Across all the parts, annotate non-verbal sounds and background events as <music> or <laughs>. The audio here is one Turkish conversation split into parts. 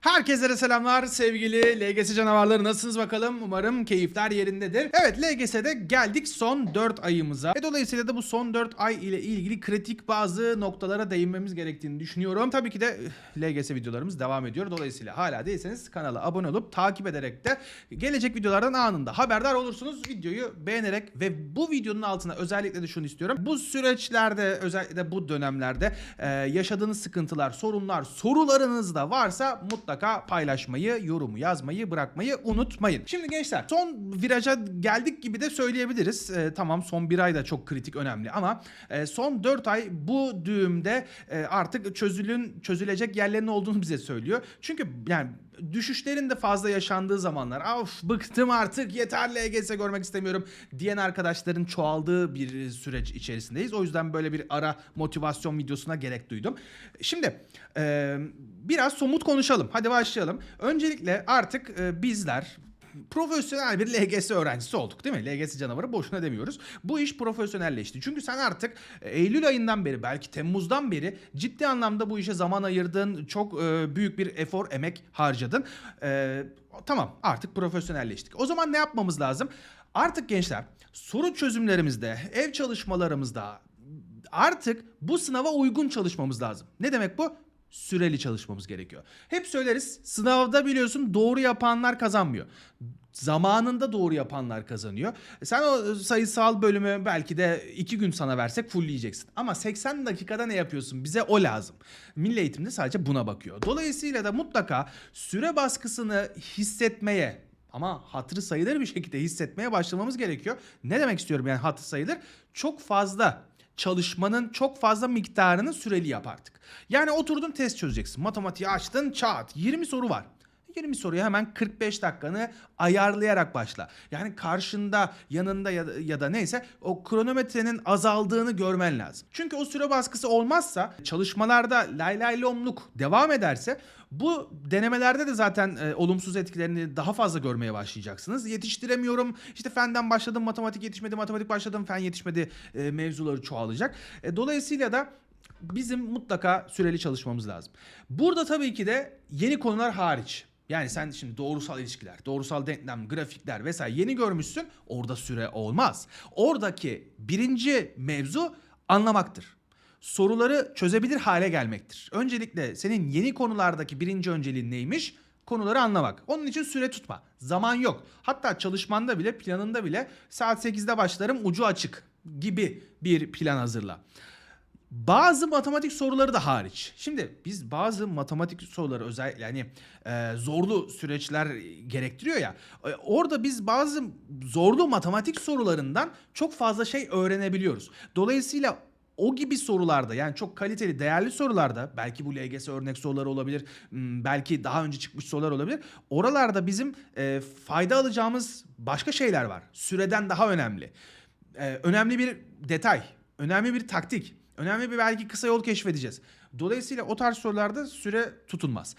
Herkese selamlar sevgili LGS canavarları nasılsınız bakalım umarım keyifler yerindedir. Evet LGS'de geldik son 4 ayımıza ve dolayısıyla da bu son 4 ay ile ilgili kritik bazı noktalara değinmemiz gerektiğini düşünüyorum. Tabii ki de LGS videolarımız devam ediyor. Dolayısıyla hala değilseniz kanala abone olup takip ederek de gelecek videolardan anında haberdar olursunuz. Videoyu beğenerek ve bu videonun altına özellikle de şunu istiyorum. Bu süreçlerde özellikle bu dönemlerde e, yaşadığınız sıkıntılar, sorunlar, sorularınız da varsa mutlaka paylaşmayı, yorumu yazmayı bırakmayı unutmayın. Şimdi gençler son viraja geldik gibi de söyleyebiliriz. E, tamam son bir ay da çok kritik önemli ama e, son 4 ay bu düğümde e, artık çözülün çözülecek yerlerin olduğunu bize söylüyor. Çünkü yani düşüşlerin de fazla yaşandığı zamanlar of bıktım artık yeter LGS görmek istemiyorum diyen arkadaşların çoğaldığı bir süreç içerisindeyiz. O yüzden böyle bir ara motivasyon videosuna gerek duydum. Şimdi e, biraz somut konuşalım. Hadi başlayalım. Öncelikle artık e, bizler profesyonel bir LGS öğrencisi olduk değil mi? LGS canavarı boşuna demiyoruz. Bu iş profesyonelleşti. Çünkü sen artık Eylül ayından beri belki Temmuz'dan beri ciddi anlamda bu işe zaman ayırdın. Çok e, büyük bir efor, emek harcadın. E, tamam artık profesyonelleştik. O zaman ne yapmamız lazım? Artık gençler soru çözümlerimizde, ev çalışmalarımızda artık bu sınava uygun çalışmamız lazım. Ne demek bu? Süreli çalışmamız gerekiyor. Hep söyleriz sınavda biliyorsun doğru yapanlar kazanmıyor. Zamanında doğru yapanlar kazanıyor. Sen o sayısal bölümü belki de iki gün sana versek fullleyeceksin. Ama 80 dakikada ne yapıyorsun? Bize o lazım. Milli eğitimde sadece buna bakıyor. Dolayısıyla da mutlaka süre baskısını hissetmeye ama hatırı sayılır bir şekilde hissetmeye başlamamız gerekiyor. Ne demek istiyorum yani hatırı sayılır? Çok fazla çalışmanın çok fazla miktarını süreli yap artık. Yani oturdun test çözeceksin. Matematiği açtın çat 20 soru var. 20 soruya hemen 45 dakikanı ayarlayarak başla. Yani karşında, yanında ya da, ya da neyse o kronometrenin azaldığını görmen lazım. Çünkü o süre baskısı olmazsa çalışmalarda lay lay lomluk devam ederse bu denemelerde de zaten e, olumsuz etkilerini daha fazla görmeye başlayacaksınız. Yetiştiremiyorum. İşte fenden başladım, matematik yetişmedi, matematik başladım, fen yetişmedi e, mevzuları çoğalacak. E, dolayısıyla da bizim mutlaka süreli çalışmamız lazım. Burada tabii ki de yeni konular hariç. Yani sen şimdi doğrusal ilişkiler, doğrusal denklem, grafikler vesaire yeni görmüşsün. Orada süre olmaz. Oradaki birinci mevzu anlamaktır. Soruları çözebilir hale gelmektir. Öncelikle senin yeni konulardaki birinci önceliğin neymiş? Konuları anlamak. Onun için süre tutma. Zaman yok. Hatta çalışmanda bile, planında bile saat 8'de başlarım ucu açık gibi bir plan hazırla. Bazı matematik soruları da hariç. Şimdi biz bazı matematik soruları özellikle yani e, zorlu süreçler gerektiriyor ya. E, orada biz bazı zorlu matematik sorularından çok fazla şey öğrenebiliyoruz. Dolayısıyla o gibi sorularda yani çok kaliteli, değerli sorularda belki bu LGS örnek soruları olabilir, belki daha önce çıkmış sorular olabilir. Oralarda bizim e, fayda alacağımız başka şeyler var. Süreden daha önemli. E, önemli bir detay, önemli bir taktik. Önemli bir belki kısa yol keşfedeceğiz. Dolayısıyla o tarz sorularda süre tutulmaz.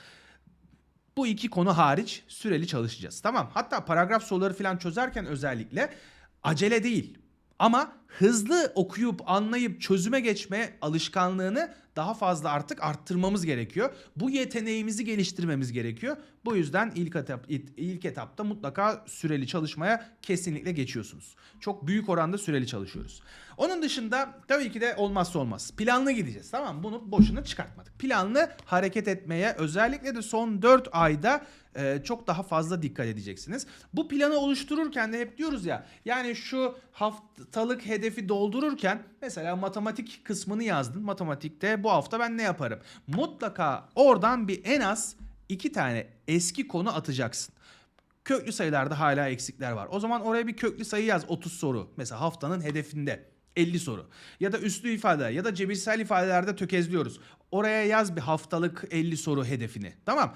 Bu iki konu hariç süreli çalışacağız. Tamam. Hatta paragraf soruları falan çözerken özellikle acele değil. Ama hızlı okuyup anlayıp çözüme geçme alışkanlığını daha fazla artık arttırmamız gerekiyor. Bu yeteneğimizi geliştirmemiz gerekiyor. Bu yüzden ilk etap ilk etapta mutlaka süreli çalışmaya kesinlikle geçiyorsunuz. Çok büyük oranda süreli çalışıyoruz. Onun dışında tabii ki de olmazsa olmaz. Planlı gideceğiz. Tamam Bunu boşuna çıkartmadık. Planlı hareket etmeye özellikle de son 4 ayda e, çok daha fazla dikkat edeceksiniz. Bu planı oluştururken de hep diyoruz ya yani şu haftalık hedefi doldururken mesela matematik kısmını yazdın. Matematikte bu hafta ben ne yaparım? Mutlaka oradan bir en az iki tane eski konu atacaksın. Köklü sayılarda hala eksikler var. O zaman oraya bir köklü sayı yaz 30 soru. Mesela haftanın hedefinde 50 soru. Ya da üslü ifade ya da cebirsel ifadelerde tökezliyoruz. Oraya yaz bir haftalık 50 soru hedefini. Tamam.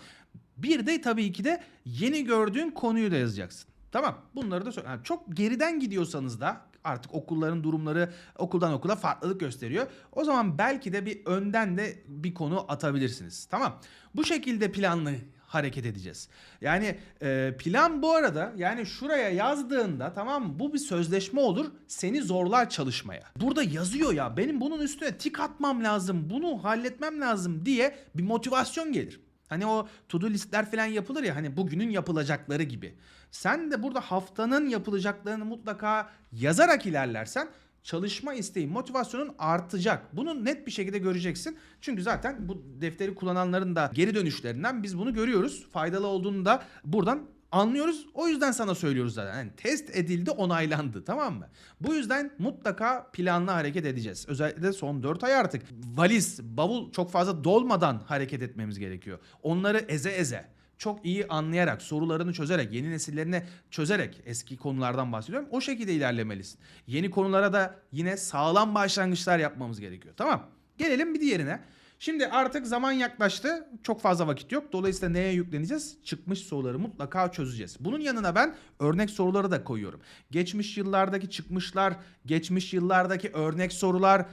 Bir de tabii ki de yeni gördüğün konuyu da yazacaksın. Tamam. Bunları da söyle. Yani çok geriden gidiyorsanız da artık okulların durumları okuldan okula farklılık gösteriyor. O zaman belki de bir önden de bir konu atabilirsiniz. Tamam. Bu şekilde planlı hareket edeceğiz. Yani e, plan bu arada yani şuraya yazdığında tamam bu bir sözleşme olur seni zorlar çalışmaya. Burada yazıyor ya benim bunun üstüne tik atmam lazım bunu halletmem lazım diye bir motivasyon gelir. Hani o to do listler falan yapılır ya hani bugünün yapılacakları gibi. Sen de burada haftanın yapılacaklarını mutlaka yazarak ilerlersen çalışma isteği, motivasyonun artacak. Bunu net bir şekilde göreceksin. Çünkü zaten bu defteri kullananların da geri dönüşlerinden biz bunu görüyoruz. Faydalı olduğunu da buradan anlıyoruz. O yüzden sana söylüyoruz zaten. Yani test edildi, onaylandı tamam mı? Bu yüzden mutlaka planlı hareket edeceğiz. Özellikle son 4 ay artık. Valiz, bavul çok fazla dolmadan hareket etmemiz gerekiyor. Onları eze eze çok iyi anlayarak, sorularını çözerek, yeni nesillerini çözerek eski konulardan bahsediyorum. O şekilde ilerlemelisin. Yeni konulara da yine sağlam başlangıçlar yapmamız gerekiyor. Tamam. Gelelim bir diğerine. Şimdi artık zaman yaklaştı. Çok fazla vakit yok. Dolayısıyla neye yükleneceğiz? Çıkmış soruları mutlaka çözeceğiz. Bunun yanına ben örnek soruları da koyuyorum. Geçmiş yıllardaki çıkmışlar, geçmiş yıllardaki örnek sorular,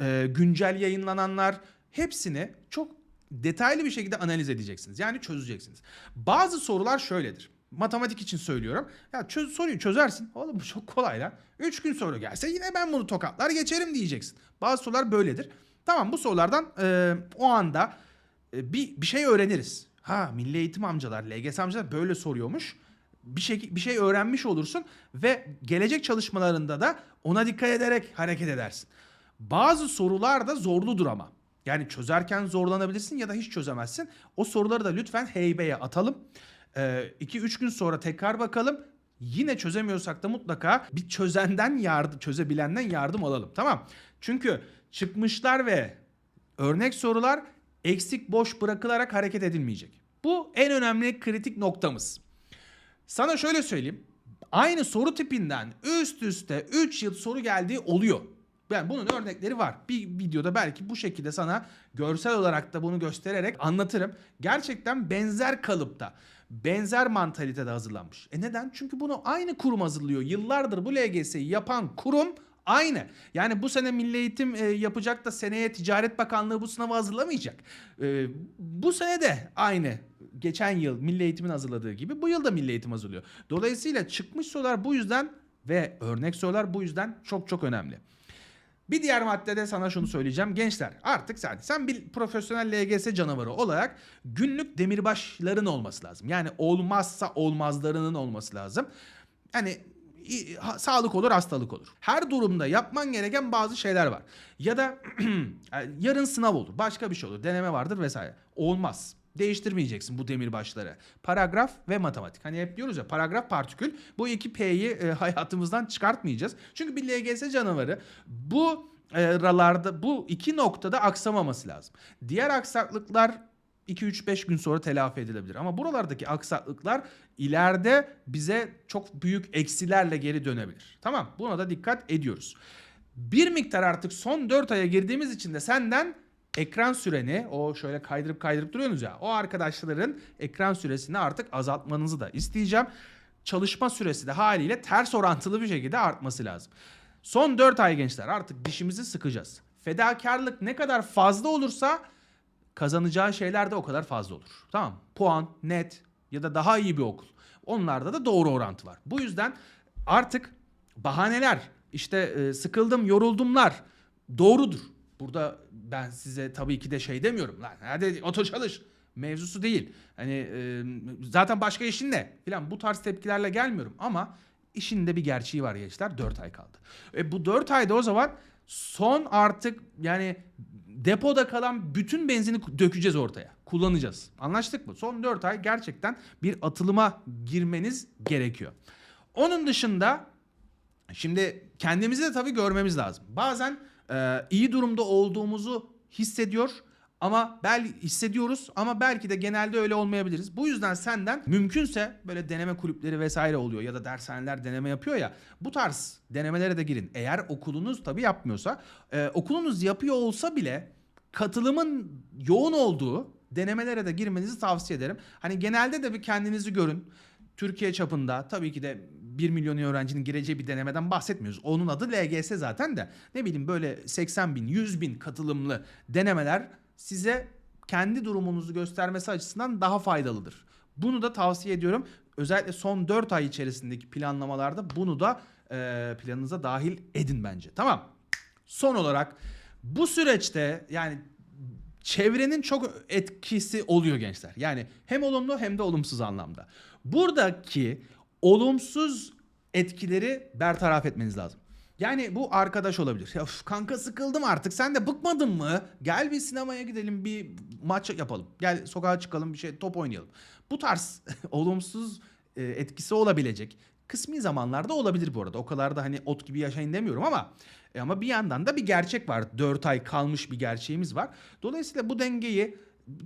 e, güncel yayınlananlar hepsini çok detaylı bir şekilde analiz edeceksiniz. Yani çözeceksiniz. Bazı sorular şöyledir. Matematik için söylüyorum. Ya çöz, soruyu çözersin. Oğlum bu çok kolay lan. 3 gün sonra gelse yine ben bunu tokatlar geçerim diyeceksin. Bazı sorular böyledir. Tamam bu sorulardan e, o anda e, bir, bir şey öğreniriz. Ha milli eğitim amcalar, LGS amcalar böyle soruyormuş. Bir şey, bir şey öğrenmiş olursun ve gelecek çalışmalarında da ona dikkat ederek hareket edersin. Bazı sorular da zorludur ama. Yani çözerken zorlanabilirsin ya da hiç çözemezsin. O soruları da lütfen heybeye atalım. 2-3 gün sonra tekrar bakalım. Yine çözemiyorsak da mutlaka bir çözenden yardım, çözebilenden yardım alalım. Tamam. Çünkü çıkmışlar ve örnek sorular eksik boş bırakılarak hareket edilmeyecek. Bu en önemli kritik noktamız. Sana şöyle söyleyeyim. Aynı soru tipinden üst üste 3 yıl soru geldiği oluyor. Yani bunun örnekleri var. Bir videoda belki bu şekilde sana görsel olarak da bunu göstererek anlatırım. Gerçekten benzer kalıpta, benzer mantalitede hazırlanmış. E neden? Çünkü bunu aynı kurum hazırlıyor. Yıllardır bu LGS'yi yapan kurum aynı. Yani bu sene Milli Eğitim e, yapacak da seneye Ticaret Bakanlığı bu sınavı hazırlamayacak. E, bu sene de aynı. Geçen yıl Milli Eğitim'in hazırladığı gibi bu yıl da Milli Eğitim hazırlıyor. Dolayısıyla çıkmış sorular bu yüzden ve örnek sorular bu yüzden çok çok önemli. Bir diğer maddede sana şunu söyleyeceğim. Gençler artık sen, sen bir profesyonel LGS canavarı olarak günlük demirbaşların olması lazım. Yani olmazsa olmazlarının olması lazım. Yani sağlık olur hastalık olur. Her durumda yapman gereken bazı şeyler var. Ya da <clears throat> yarın sınav olur başka bir şey olur deneme vardır vesaire. Olmaz. Değiştirmeyeceksin bu demirbaşları. Paragraf ve matematik. Hani hep diyoruz ya paragraf partikül. Bu iki P'yi e, <laughs> hayatımızdan çıkartmayacağız. Çünkü bir LGS canavarı bu e, ralarda bu iki noktada aksamaması lazım. Diğer aksaklıklar 2-3-5 gün sonra telafi edilebilir. Ama buralardaki aksaklıklar ileride bize çok büyük eksilerle geri dönebilir. Tamam buna da dikkat ediyoruz. Bir miktar artık son 4 aya girdiğimiz için de senden ekran süreni o şöyle kaydırıp kaydırıp duruyorsunuz ya o arkadaşların ekran süresini artık azaltmanızı da isteyeceğim. Çalışma süresi de haliyle ters orantılı bir şekilde artması lazım. Son 4 ay gençler artık dişimizi sıkacağız. Fedakarlık ne kadar fazla olursa kazanacağı şeyler de o kadar fazla olur. Tamam? Puan, net ya da daha iyi bir okul. Onlarda da doğru orantı var. Bu yüzden artık bahaneler, işte e, sıkıldım, yoruldumlar doğrudur. Burada ben size tabii ki de şey demiyorum lan. Hadi oto çalış. Mevzusu değil. Hani e, zaten başka işin ne? Filan bu tarz tepkilerle gelmiyorum ama işin de bir gerçeği var gençler. 4 ay kaldı. E bu 4 ayda o zaman son artık yani depoda kalan bütün benzini dökeceğiz ortaya. Kullanacağız. Anlaştık mı? Son 4 ay gerçekten bir atılıma girmeniz gerekiyor. Onun dışında Şimdi kendimizi de tabii görmemiz lazım. Bazen e, iyi durumda olduğumuzu hissediyor ama bel hissediyoruz ama belki de genelde öyle olmayabiliriz. Bu yüzden senden mümkünse böyle deneme kulüpleri vesaire oluyor ya da dershaneler deneme yapıyor ya. Bu tarz denemelere de girin. Eğer okulunuz tabii yapmıyorsa, e, okulunuz yapıyor olsa bile katılımın yoğun olduğu denemelere de girmenizi tavsiye ederim. Hani genelde de bir kendinizi görün. Türkiye çapında tabii ki de 1 milyon öğrencinin gireceği bir denemeden bahsetmiyoruz. Onun adı LGS zaten de. Ne bileyim böyle 80 bin, 100 bin katılımlı denemeler size kendi durumunuzu göstermesi açısından daha faydalıdır. Bunu da tavsiye ediyorum. Özellikle son 4 ay içerisindeki planlamalarda bunu da e, planınıza dahil edin bence. Tamam. Son olarak bu süreçte yani çevrenin çok etkisi oluyor gençler. Yani hem olumlu hem de olumsuz anlamda. Buradaki olumsuz etkileri bertaraf etmeniz lazım. Yani bu arkadaş olabilir. Ya üf, kanka sıkıldım artık. Sen de bıkmadın mı? Gel bir sinemaya gidelim, bir maç yapalım. Gel sokağa çıkalım, bir şey top oynayalım. Bu tarz <laughs> olumsuz e, etkisi olabilecek kısmi zamanlarda olabilir bu arada. O kadar da hani ot gibi yaşayın demiyorum ama e, ama bir yandan da bir gerçek var. 4 ay kalmış bir gerçeğimiz var. Dolayısıyla bu dengeyi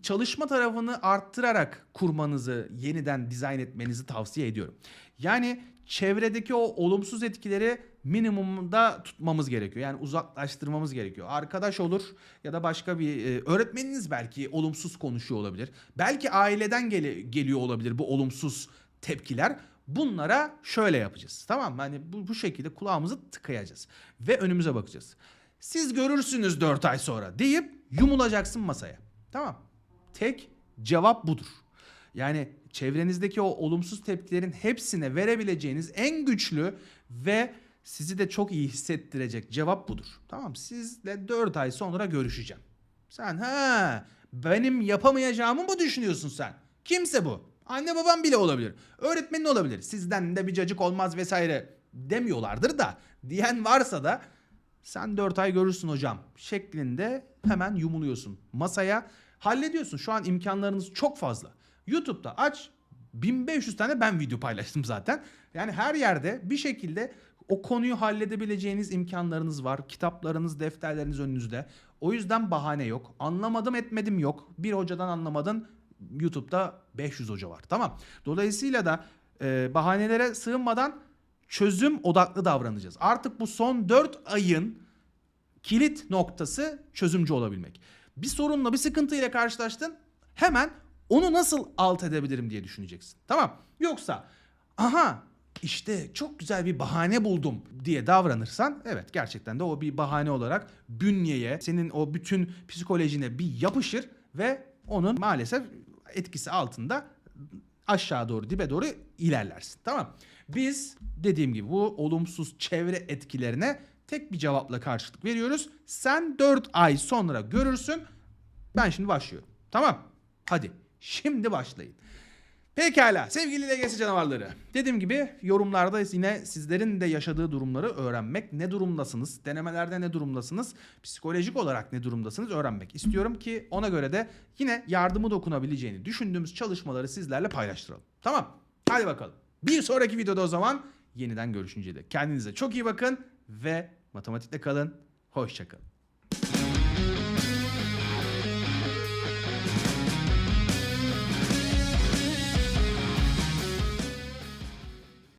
çalışma tarafını arttırarak kurmanızı, yeniden dizayn etmenizi tavsiye ediyorum. Yani çevredeki o olumsuz etkileri minimumda tutmamız gerekiyor. Yani uzaklaştırmamız gerekiyor. Arkadaş olur ya da başka bir e, öğretmeniniz belki olumsuz konuşuyor olabilir. Belki aileden gele- geliyor olabilir bu olumsuz tepkiler. Bunlara şöyle yapacağız. Tamam mı? Hani bu, bu şekilde kulağımızı tıkayacağız ve önümüze bakacağız. Siz görürsünüz 4 ay sonra deyip yumulacaksın masaya. Tamam. Tek cevap budur. Yani çevrenizdeki o olumsuz tepkilerin hepsine verebileceğiniz en güçlü ve sizi de çok iyi hissettirecek cevap budur. Tamam sizle 4 ay sonra görüşeceğim. Sen ha benim yapamayacağımı mı düşünüyorsun sen? Kimse bu. Anne babam bile olabilir. Öğretmenin olabilir. Sizden de bir cacık olmaz vesaire demiyorlardır da diyen varsa da sen 4 ay görürsün hocam şeklinde hemen yumuluyorsun masaya. Hallediyorsun. Şu an imkanlarınız çok fazla. YouTube'da aç 1500 tane ben video paylaştım zaten. Yani her yerde bir şekilde o konuyu halledebileceğiniz imkanlarınız var. Kitaplarınız, defterleriniz önünüzde. O yüzden bahane yok. Anlamadım etmedim yok. Bir hocadan anlamadın YouTube'da 500 hoca var. Tamam. Dolayısıyla da e, bahanelere sığınmadan çözüm odaklı davranacağız. Artık bu son 4 ayın kilit noktası çözümcü olabilmek. Bir sorunla bir sıkıntıyla karşılaştın hemen onu nasıl alt edebilirim diye düşüneceksin. Tamam. Yoksa aha işte çok güzel bir bahane buldum diye davranırsan evet gerçekten de o bir bahane olarak bünyeye senin o bütün psikolojine bir yapışır ve onun maalesef etkisi altında aşağı doğru dibe doğru ilerlersin. Tamam. Biz dediğim gibi bu olumsuz çevre etkilerine tek bir cevapla karşılık veriyoruz. Sen 4 ay sonra görürsün. Ben şimdi başlıyorum. Tamam. Hadi şimdi başlayın. Pekala sevgili LGS canavarları. Dediğim gibi yorumlarda yine sizlerin de yaşadığı durumları öğrenmek. Ne durumdasınız? Denemelerde ne durumdasınız? Psikolojik olarak ne durumdasınız? Öğrenmek istiyorum ki ona göre de yine yardımı dokunabileceğini düşündüğümüz çalışmaları sizlerle paylaştıralım. Tamam. Hadi bakalım. Bir sonraki videoda o zaman yeniden görüşünceye dek. Kendinize çok iyi bakın ve matematikte kalın. Hoşçakalın.